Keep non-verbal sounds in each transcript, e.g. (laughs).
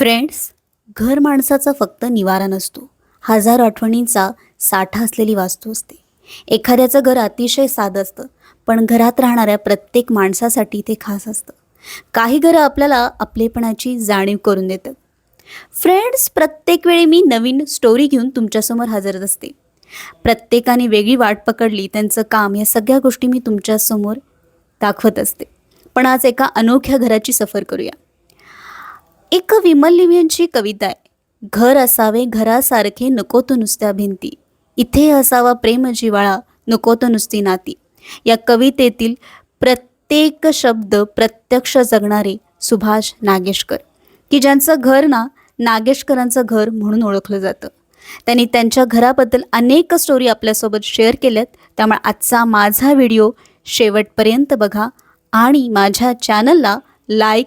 Friends घर माणसाचा फक्त निवारा नसतो. हजार आठवणींचा साठा असलेली वास्तू असते. एखाद्याचं घर अतिशय साधं असतं पण घरात राहणाऱ्या प्रत्येक माणसासाठी ते खास असतं. काही घरं आपल्याला आपलेपणाची जाणीव करून देतात फ्रेंड्स प्रत्येक वेळी मी नवीन स्टोरी घेऊन तुमच्यासमोर हजर असते. प्रत्येकाने वेगळी वाट पकडली त्यांचं काम या सगळ्या गोष्टी मी तुमच्यासमोर दाखवत असते. पण आज एका अनोख्या घराची सफर करूया. एक विमल लिव्यांची कविता आहे. घर असावे घरासारखे नको तो नुसत्या भिंती. इथे असावा प्रेम जिवाळा नको तो नुसती नाती. या कवितेतील प्रत्येक शब्द प्रत्यक्ष जगणारे सुभाष नागेशकर. की ज्यांचं घर ना नागेशकरांचं घर म्हणून ओळखलं जातं. त्यांनी त्यांच्या घराबद्दल अनेक स्टोरी आपल्यासोबत शेअर केल्यात. त्यामुळे आजचा माझा व्हिडिओ शेवटपर्यंत बघा. आणि माझ्या चॅनलला लाईक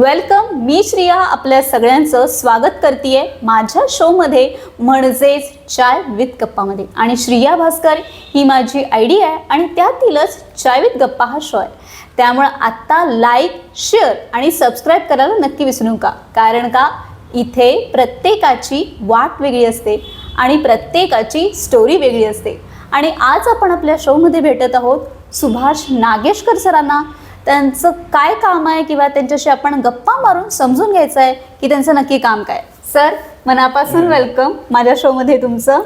वेलकम मी श्रिया आपल्या सगळ्यांचं स्वागत करते माझ्या शोमध्ये म्हणजेच चाय विथ गप्पामध्ये. आणि श्रिया भास्कर ही माझी आय डी आहे आणि त्यातीलच चाय विथ गप्पा हा शो आहे. त्यामुळं आत्ता लाईक शेअर आणि सबस्क्राईब करायला नक्की विसरू नका. कारण का? इथे प्रत्येकाची वाट वेगळी असते आणि प्रत्येकाची स्टोरी वेगळी असते. आणि आज आपण आपल्या शोमध्ये भेटत आहोत सुभाष नागेशकर सरांना. त्यांचं काय काम आहे किंवा त्यांच्याशी आपण गप्पा मारून समजून घ्यायचं आहे की त्यांचं नक्की काम काय सर मनापासून वेलकम माझ्या शोमध्ये तुमचं.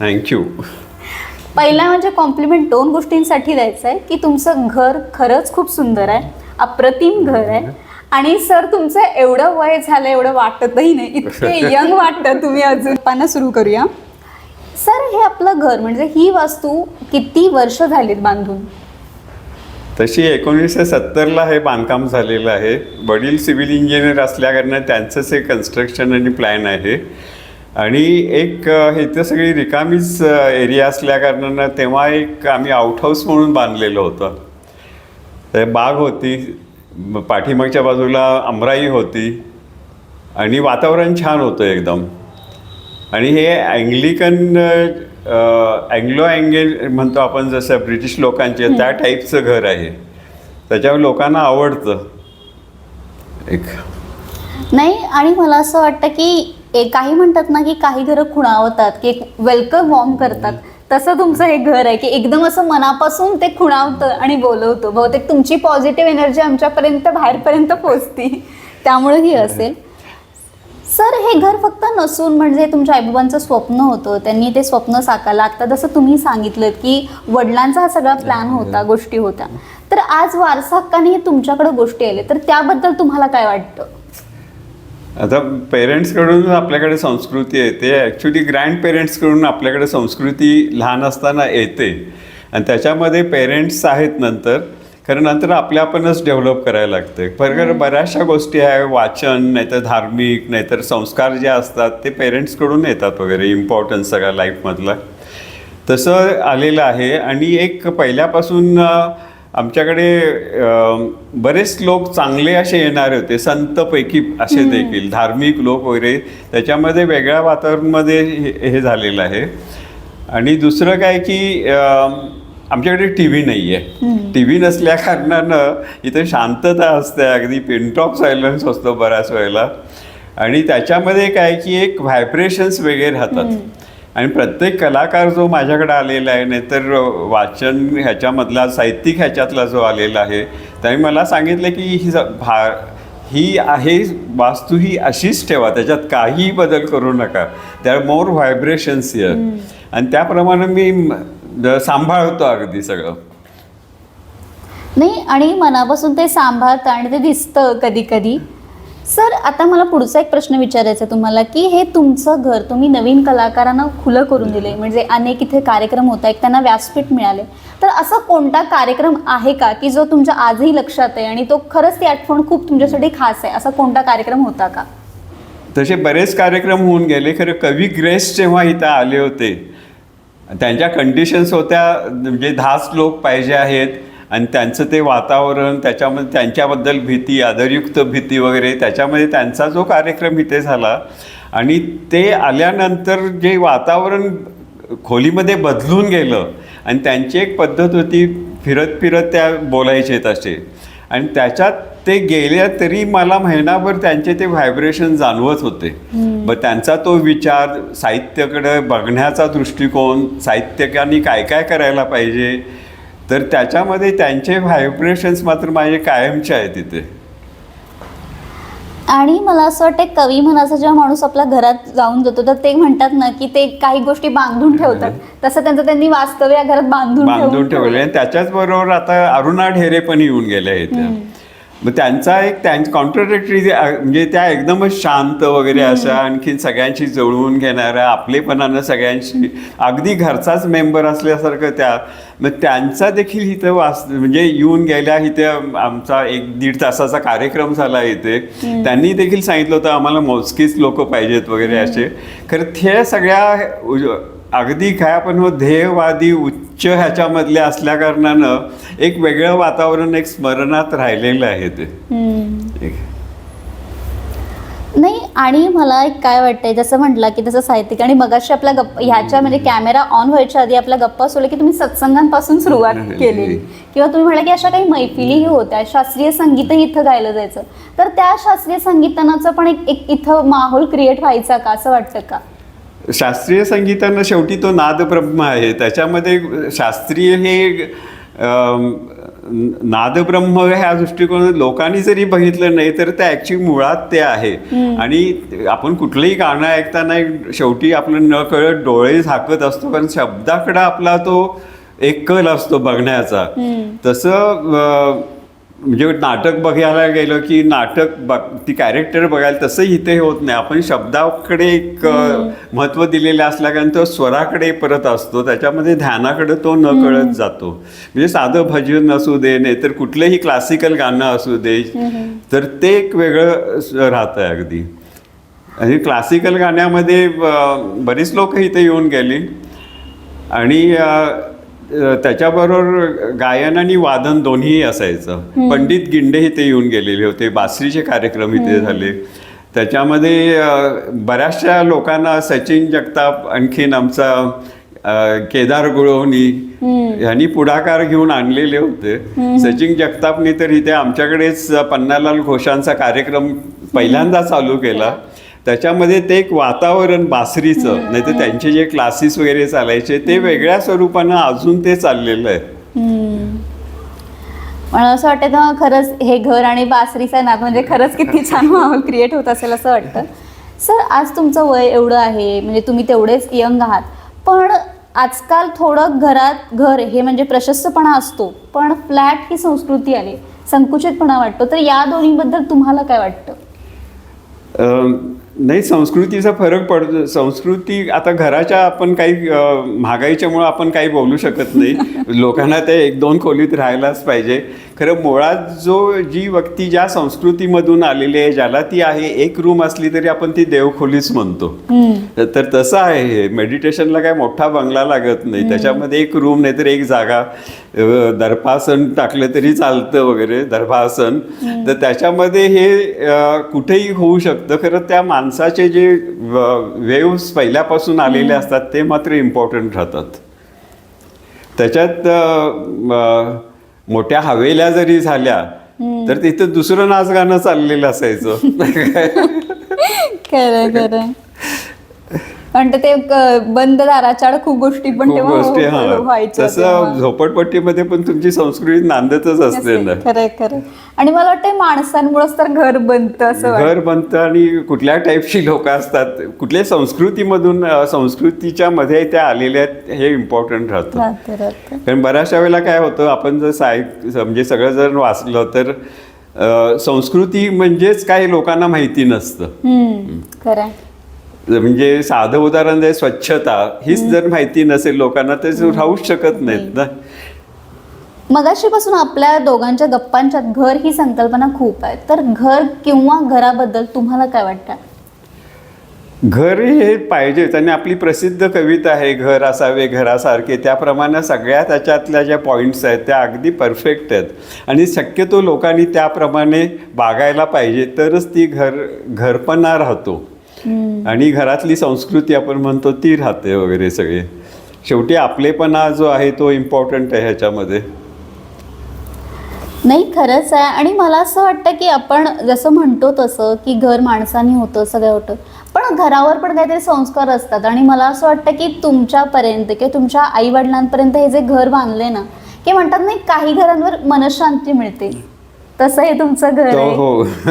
थँक्यू पहिला म्हणजे कॉम्प्लिमेंट दोन गोष्टींसाठी द्यायचं आहे की तुमचं घर खरंच खूप सुंदर आहे अप्रतिम घर आहे. आणि सर तुमचं एवढं वय झालं एवढं वाटतही नाही. इतके (laughs) यंग वाटतं तुम्ही अजून. पाना सुरू करूया. सर हे आपलं घर म्हणजे ही वास्तू किती वर्ष झालीत बांधून? तशी एकोणीसशे सत्तरला हे बांधकाम झालेलं आहे. वडील सिव्हिल इंजिनियर असल्याकारणं त्यांचंच एक कन्स्ट्रक्शन आणि प्लॅन आहे. आणि एक इथं सगळी रिकामीच एरिया असल्याकारणानं तेव्हा एक आम्ही आउटहाऊस म्हणून बांधलेलं होतं. तर बाग होती पाठीमागच्या बाजूला अमराई होती आणि वातावरण छान होतं एकदम. आणि हे अँग्लिकन अँग्लो अँगेल म्हणतो आपण जसं ब्रिटिश लोकांचे त्या टाईपचं घर आहे. त्याच्यावर लोकांना आवडतं. एक. नाही आणि मला असं वाटतं की ए- काही म्हणतात ना की काही घरं खुणावतात की एक वेलकम वॉर्म करतात. तसं तुमचं हे घर आहे की एकदम असं मनापासून ते खुणावतं आणि बोलवतं. बहुतेक तुमची पॉझिटिव्ह एनर्जी आमच्यापर्यंत बाहेरपर्यंत पोचती त्यामुळे ही असेल. सर हे घर फक्त नसून म्हणजे तुमच्या आईबाबांचं स्वप्न होतं त्यांनी ते स्वप्न साकारलं. आता जसं तुम्ही सांगितलं की वडिलांचा हा सगळा प्लॅन होता गोष्टी होत्या. तर आज वारसा हक्काने तुमच्याकडे गोष्टी आल्या तर त्याबद्दल तुम्हाला काय वाटतं? आता पेरेंट्सकडून आपल्याकडे संस्कृती येते ॲक्च्युली ग्रँड पेरेंट्सकडून आपल्याकडे संस्कृती लहान असताना येते. आणि त्याच्यामध्ये पेरेंट्स आहेत नंतर खरं नंतर आपल्या आपणच डेव्हलप करायला लागते बरं बऱ्याचशा गोष्टी आहे वाचन नाहीतर धार्मिक नाहीतर संस्कार जे असतात ते पेरेंट्सकडून येतात वगैरे इम्पॉर्टन्स सगळ्या लाईफमधला तसं आलेलं आहे आणि एक पहिल्यापासून आमच्याकडे बरेच लोक चांगले असे येणारे होते संतपैकी असे देखील धार्मिक लोक वगैरे त्याच्यामध्ये वेगळ्या वातावरणामध्ये हे झालेलं आहे. आणि दुसरं काय की आमच्याकडे टी व्ही नाही आहे. टी व्ही नसल्या कारणानं इथं शांतता असते अगदी पिनटॉप सायलन्स असतो बऱ्याच वेळेला. आणि त्याच्यामध्ये काय की एक व्हायब्रेशन्स वेगळे राहतात. आणि प्रत्येक कलाकार जो माझ्याकडे आलेला आहे नाहीतर वाचन ह्याच्यामधला साहित्यिक ह्याच्यातला जो आलेला आहे त्याने मला सांगितलं की ही भा ही आहे वास्तू ही अशीच ठेवा त्याच्यात काही बदल करू नका. त्या मोर व्हायब्रेशन्स हिअर आणि त्याप्रमाणे मी सांभाळतो अगदी सगळं. नाही आणि मनापासून ते सांभाळतं आणि ते दिसतं कधी कधी सर आता मला पुढचा एक प्रश्न विचारायचा आहे तुम्हाला की हे तुमचं घर तुम्ही नवीन कलाकारांना खुलं करून दिले म्हणजे अनेक इथे कार्यक्रम होत आहेत त्यांना व्यासपीठ मिळाले तर असा कोणता कार्यक्रम आहे का की जो तुमच्या आजही लक्षात आहे आणि तो खरंच ती आठवण खूप तुमच्यासाठी खास आहे असा कोणता कार्यक्रम होता का? तसे बरेच कार्यक्रम होऊन गेले खरं कवी ग्रेस जेव्हा इथं आले होते त्यांच्या कंडिशन्स होत्या म्हणजे दहा लोक पाहिजे आहेत आणि त्यांचं ते वातावरण त्याच्यामध्ये त्यांच्याबद्दल भीती आदरयुक्त भीती वगैरे त्याच्यामध्ये त्यांचा जो कार्यक्रम इथे झाला आणि ते आल्यानंतर जे वातावरण खोलीमध्ये बदलून गेलं आणि त्यांची एक पद्धत होती फिरत फिरत त्या बोलायचे तसे. आणि त्याच्यात ते गेल्या तरी मला महिनाभर त्यांचे ते व्हायब्रेशन जाणवत होते. मग त्यांचा तो विचार साहित्याकडे बघण्याचा दृष्टिकोन साहित्यकांनी काय काय करायला पाहिजे? तर त्याच्यामध्ये त्यांचे व्हायब्रेशन्स मात्र माझे कायमचे आहेत तिथे. आणि मला असं वाटतं कवी मनाचा जेव्हा माणूस आपल्या घरात जाऊन जातो तर ते म्हणतात ना की ते काही गोष्टी बांधून ठेवतात. तसं त्यांचं त्यांनी वास्तव्य घरात बांधून बांधून ठेवले आणि त्याच्याच बरोबर आता अरुणा ढेरे पण येऊन गेल्या आहेत. मग त्यांचा एक त्यांच्या कॉन्ट्रडिक्टरी म्हणजे त्या एकदमच शांत वगैरे अशा आणखीन सगळ्यांशी जुळवून घेणाऱ्या आपलेपणानं सगळ्यांशी अगदी घरचाच मेंबर असल्यासारखं त्या मग त्यांचा देखील इथं वास म्हणजे येऊन गेल्या इथे आमचा एक दीड तासाचा कार्यक्रम झाला इथे. त्यांनी देखील सांगितलं होतं आम्हाला मोजकीच लोक पाहिजेत वगैरे असे. खरं ते सगळ्या अगदी काय आपण म्हणू, ध्येयवादी उच्च ह्याच्यामधल्या असल्या कारणानं एक वेगळं वातावरण एक स्मरणात राहिलेलं आहे ते. नाही आणि मला एक काय वाटतंय जसं म्हटलं की तसं साहित्यिक आणि मगाशी आपल्या गप्प ह्याच्या म्हणजे कॅमेरा ऑन व्हायच्या आधी आपल्या गप्पा सुरू की तुम्ही सत्संगांपासून सुरुवात केली. किंवा तुम्ही म्हटलं की अशा काही मैफिलीही होत्या शास्त्रीय संगीतही इथं गायलं जायचं. तर त्या शास्त्रीय संगीतानाचा पण एक एक इथं माहोल क्रिएट व्हायचा का असं वाटतं का? शास्त्रीय संगीतानं शेवटी तो नादब्रह्म आहे. त्याच्यामध्ये शास्त्रीय हे नादब्रह्म ह्या दृष्टिकोनात लोकांनी जरी बघितलं नाही तर ते ॲक्च्युली मुळात ते आहे. आणि आपण कुठलंही गाणं ऐकताना शेवटी आपलं न कळत डोळे झाकत असतो कारण शब्दाकडे आपला तो एक कल असतो बघण्याचा. तसं म्हणजे नाटक बघायला गेलं की नाटक बघ ती कॅरेक्टर बघायला तसंही इथे होत नाही. आपण शब्दाकडे एक महत्त्व दिलेलं असल्या कारण तो स्वराकडे परत असतो. त्याच्यामध्ये ध्यानाकडे तो न कळत जातो. म्हणजे साधं भजन असू दे नाहीतर कुठलंही क्लासिकल गाणं असू दे तर ते एक वेगळं राहतं आहे अगदी. आणि क्लासिकल गाण्यामध्ये बरीच लोक इथे येऊन गेली. आणि त्याच्याबरोबर गायन आणि वादन दोन्हीही असायचं. पंडित गिंडे इथे येऊन गेलेले होते बासरीचे कार्यक्रम इथे झाले. त्याच्यामध्ये बऱ्याचशा लोकांना सचिन जगताप आणखीन आमचा केदार गुळवणी ह्यांनी पुढाकार घेऊन आणलेले होते. सचिन जगतापनी तर इथे आमच्याकडेच पन्नालाल घोषांचा कार्यक्रम पहिल्यांदा चालू केला. त्याच्यामध्ये ते एक वातावरण बासरीचं नाही तर त्यांचे जे क्लासेस वगैरे चालायचे ते वेगळ्या स्वरूपानं अजून ते चाललेलं आहे. मला असं वाटतं खरंच हे घर आणि बासरीचा नाद म्हणजे खरंच किती छान माहोल क्रिएट होत असेल असं वाटतं. सर आज तुमचं वय एवढं आहे म्हणजे तुम्ही तेवढेच यंग आहात. पण आजकाल थोडं घरात घर हे म्हणजे प्रशस्तपणा असतो पण फ्लॅट ही संस्कृती आली. संकुचितपणा वाटतो. तर या दोन्हीबद्दल तुम्हाला काय वाटतं? नाही संस्कृतीचा फरक पडतो संस्कृती आता घराच्या आपण काही महागाईच्यामुळं आपण काही बोलू शकत नाही. (laughs) लोकांना ते एक दोन खोलीत राहायलाच पाहिजे. खरं मुळात जो जी व्यक्ती ज्या संस्कृतीमधून आलेली आहे ज्याला ती आहे एक रूम असली तरी आपण ती देवखोलीच म्हणतो. तर तसं आहे हे. मेडिटेशनला काय मोठा बंगला लागत नाही. त्याच्यामध्ये एक रूम नाही तर एक जागा. दर्भासन टाकलं तरी चालतं वगैरे दर्भासन तर त्याच्यामध्ये हे कुठेही होऊ शकतं. खरं त्या माणसाचे जे वेव्स पहिल्यापासून आलेले असतात ते मात्र इम्पॉर्टंट राहतात. त्याच्यात मोठ्या हवेल्या जरी झाल्या तर तिथं दुसरं नाच गाणं चाललेलं असायचं. (laughs) खरं खरं. पण ते बंद दाराच्या खूप गोष्टी पण गोष्टी तसं. झोपडपट्टीमध्ये पण तुमची संस्कृती नांदतच असते ना. खरंय खरं आणि मला वाटतं माणसांमुळेच तर घर बनतं असं घर बनतं आणि कुठल्या टाईपची लोक असतात कुठल्या संस्कृतीमधून संस्कृतीच्या मध्ये त्या आलेल्या आहेत हे इम्पॉर्टंट राहतं. कारण बऱ्याचशा वेळेला काय होतं आपण जर साहित्य म्हणजे सगळं जर वाचलं तर संस्कृती म्हणजेच काही लोकांना माहिती नसतं. खरं. म्हणजे साधं उदाहरण आहे स्वच्छता हीच जर माहिती नसेल लोकांना तर ते राहूच शकत नाहीत ना. मगाशीपासून आपल्या दोघांच्या गप्पांच्यात घर ही संकल्पना खूप आहे. तर घर किंवा घराबद्दल तुम्हाला काय वाटतं? घर हे पाहिजेच आणि आपली प्रसिद्ध कविता आहे घर असावे घरासारखे. त्याप्रमाणे सगळ्या त्याच्यातल्या ज्या पॉईंट्स आहेत त्या अगदी परफेक्ट आहेत. आणि शक्यतो लोकांनी त्याप्रमाणे बागायला पाहिजे तरच ती घर घरपणा राहतो. आणि घरातली संस्कृती आपण म्हणतो ती राहते वगैरे सगळे. शेवटी आपलेपणा जो आहे तो इम्पॉर्टंट आहे ह्याच्यामध्ये. नाही खरंच आहे. आणि मला असं वाटतं की आपण जसं म्हणतो तसं की घर माणसाने होतं सगळं होतं. पण घरावर पण काहीतरी संस्कार असतात. आणि मला असं वाटतं की तुमच्यापर्यंत किंवा तुमच्या आई वडिलांपर्यंत हे जे घर बांधले ना की म्हणतात नाही काही घरांवर मनशांती मिळते. तसं हे तुमचं घर आहे. हो. (laughs)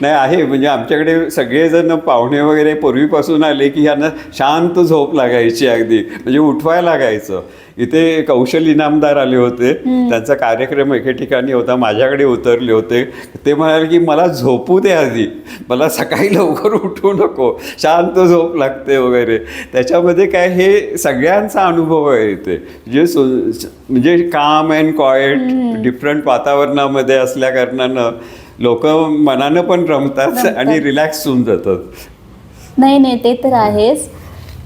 नाही आहे. म्हणजे आमच्याकडे सगळेजण पाहुणे वगैरे पूर्वीपासून आले की यांना शांत झोप लागायची अगदी. म्हणजे उठवायला लागायचं. इथे कौशल इनामदार आले होते. त्यांचा कार्यक्रम एके ठिकाणी होता माझ्याकडे उतरले होते. ते म्हणाले की मला झोपू दे आधी. मला सकाळी लवकर उठू नको. शांत झोप लागते वगैरे. त्याच्यामध्ये काय हे सगळ्यांचा अनुभव आहे इथे. जे सु म्हणजे काम अँड क्वायट डिफरंट वातावरणामध्ये असल्या कारणानं लोक मनानं पण रमतात आणि रिलॅक्स होऊन जातात. नाही नाही ते तर आहेच.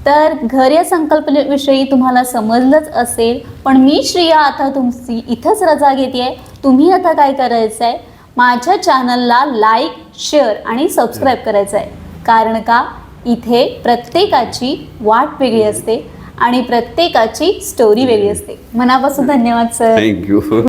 तर घर या संकल्पनेविषयी तुम्हाला समजलंच असेल पण मी श्रिया आता तुमची इथंच रजा घेते तुम्ही आता काय करायचं आहे माझ्या चॅनलला लाईक शेअर आणि सबस्क्राईब करायचं आहे कारण का? इथे प्रत्येकाची वाट वेगळी असते आणि प्रत्येकाची स्टोरी वेगळी असते. मनापासून धन्यवाद सर. थँक्यू